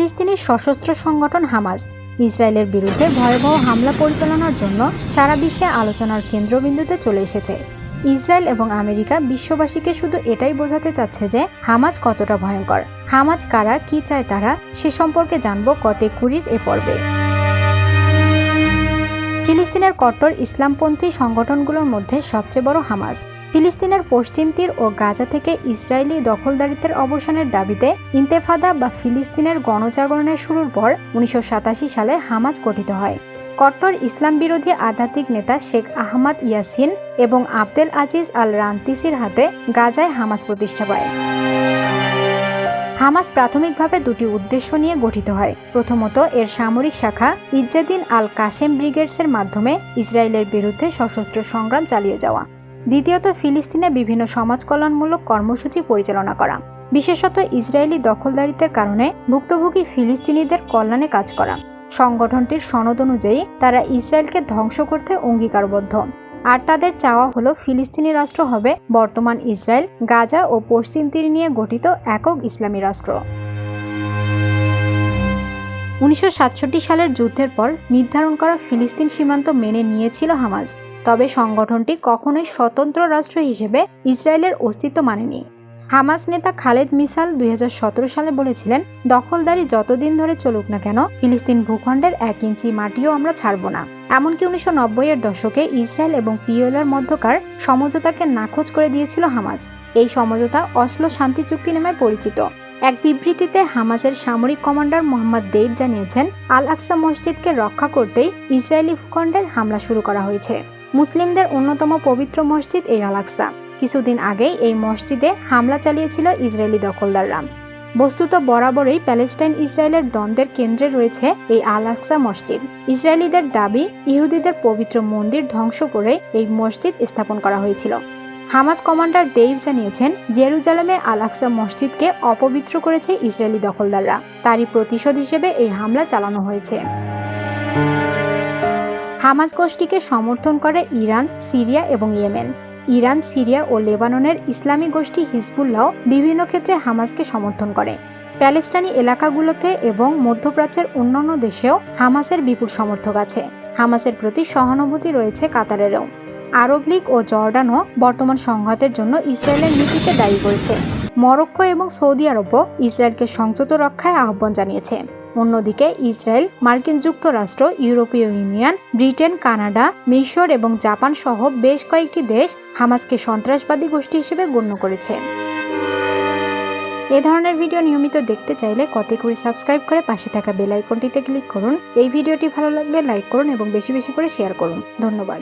ফিলিস্তিনের সশস্ত্র সংগঠন হামাস। ইসরায়েলের বিরুদ্ধে ভয়াবহ হামলা পরিচালনার জন্য সারা বিশ্বে আলোচনার কেন্দ্রবিন্দুতে চলে এসেছে। ইসরায়েল এবং আমেরিকা বিশ্ববাসীকে শুধু এটাই বোঝাতে চাচ্ছে যে হামাজ কতটা ভয়ঙ্কর। হামাজ কারা, কি চায় তারা, সে সম্পর্কে জানব কতে কুড়ির এ পর্বে। ফিলিস্তিনের কট্টর ইসলামপন্থী সংগঠনগুলোর মধ্যে সবচেয়ে বড় হামাস। ফিলিস্তিনের পশ্চিম তীর ও গাজা থেকে ইসরায়েলি দখলদারিত্বের অবসানের দাবিতে ইন্তেফাদা বা ফিলিস্তিনের গণজাগরণের শুরুর পর উনিশশো সাতাশি সালে হামাজ গঠিত হয়। কট্টর ইসলাম বিরোধী আধ্যাত্মিক নেতা শেখ আহমদ ইয়াসিন এবং আবদেল আজিজ আল রান্তিসির হাতে গাজায় হামাস প্রতিষ্ঠা পায়। হামাস প্রাথমিকভাবে দুটি উদ্দেশ্য নিয়ে গঠিত হয়। প্রথমত, এর সামরিক শাখা ইজ্জাদিন আল কাশেম ব্রিগেডসের মাধ্যমে ইসরায়েলের বিরুদ্ধে সশস্ত্র সংগ্রাম চালিয়ে যাওয়া। দ্বিতীয়ত, ফিলিস্তিনে বিভিন্ন সমাজ কল্যাণমূলক কর্মসূচি পরিচালনা করা। বিশেষত, ইসরায়েলি দখলদারিত্বের কারণে ভুক্তভোগী ফিলিস্তিনিদের কল্যাণে কাজ করা। সংগঠনটির সনদ অনুযায়ী, তারা ইসরায়েলকে ধ্বংস করতে অঙ্গীকারবদ্ধ। আর তাদের চাওয়া হলো ফিলিস্তিনি রাষ্ট্র হবে বর্তমান ইসরায়েল, গাজা ও পশ্চিম তীর নিয়ে গঠিত একক ইসলামী রাষ্ট্র। উনিশশো সাতষট্টি সালের যুদ্ধের পর নির্ধারণ করা ফিলিস্তিন সীমান্ত মেনে নিয়েছিল হামাজ তবে সংগঠনটি কখনোই স্বতন্ত্র রাষ্ট্র হিসেবে ইসরায়েলের অস্তিত্ব মানেনি। হামাস নেতা খালেদ মিসাল দুই হাজার সতেরো সালে বলেছিলেন, দখলদারি যতদিন ধরে চলুক না কেন, ফিলিস্তিন ভূখণ্ডের এক ইঞ্চি মাটিও আমরা ছাড়ব না। এমনকি উনিশশো নব্বই এর দশকে ইসরায়েল এবং পিওলার মধ্যকার সমঝোতাকে নাকচ করে দিয়েছিল হামাজ এই সমঝোতা অসলো শান্তি চুক্তি নামে পরিচিত। এক বিবৃতিতে হামাসের সামরিক কমান্ডার মোহাম্মদ দেব জানিয়েছেন আল আকসা মসজিদকে রক্ষা করতেই ইসরায়েলি ভূখণ্ডে হামলা শুরু করা হয়েছে। মুসলিমদের অন্যতম পবিত্র মসজিদ এই আল আকসা কিছুদিন আগেই এই মসজিদে হামলা চালিয়েছিল ইসরায়েলি দখলদাররা। বস্তুত বরাবরই প্যালেস্টাইন ইসরায়েলের দ্বন্দ্বের কেন্দ্রে রয়েছে এই আল আকসা মসজিদ। ইসরায়েলিদের দাবি, ইহুদিদের পবিত্র মন্দির ধ্বংস করে এই মসজিদ স্থাপন করা হয়েছিল। হামাস কমান্ডার দেইব জানিয়েছেন, জেরুজালেমে আল আকসা মসজিদকে অপবিত্র করেছে ইসরায়েলি দখলদাররা। তারই প্রতিশোধ হিসেবে এই হামলা চালানো হয়েছে। হামাস গোষ্ঠীকে সমর্থন করে ইরান, সিরিয়া এবং ইয়েমেন। ইরান, সিরিয়া ও লেবাননের ইসলামী গোষ্ঠী হিজবুল্লাহ বিভিন্ন ক্ষেত্রে হামাসকে সমর্থন করে। প্যালেস্টাইনি এলাকাগুলোতে এবং মধ্যপ্রাচ্যের অন্যান্য দেশেও হামাসের বিপুল সমর্থক আছে। হামাসের প্রতি সহানুভূতি রয়েছে কাতারেরও। আরব লীগ ও জর্ডানও বর্তমান সংঘাতের জন্য ইসরায়েলের নীতিকে দায়ী করেছে মরক্কো এবং সৌদি আরবও ইসরায়েলকে সংযত রক্ষায় আহ্বান জানিয়েছে। অন্যদিকে ইসরায়েল, মার্কিন যুক্তরাষ্ট্র, ইউরোপীয় ইউনিয়ন, ব্রিটেন, কানাডা, মিশর এবং জাপান সহ বেশ কয়েকটি দেশ হামাসকে সন্ত্রাসবাদী গোষ্ঠী হিসেবে গণ্য করেছে। এ ধরনের ভিডিও নিয়মিত দেখতে চাইলে কতে করে সাবস্ক্রাইব করে পাশে থাকা বেল আইকনটিতে ক্লিক করুন। এই ভিডিওটি ভালো লাগলে লাইক করুন এবং বেশি বেশি করে শেয়ার করুন। ধন্যবাদ।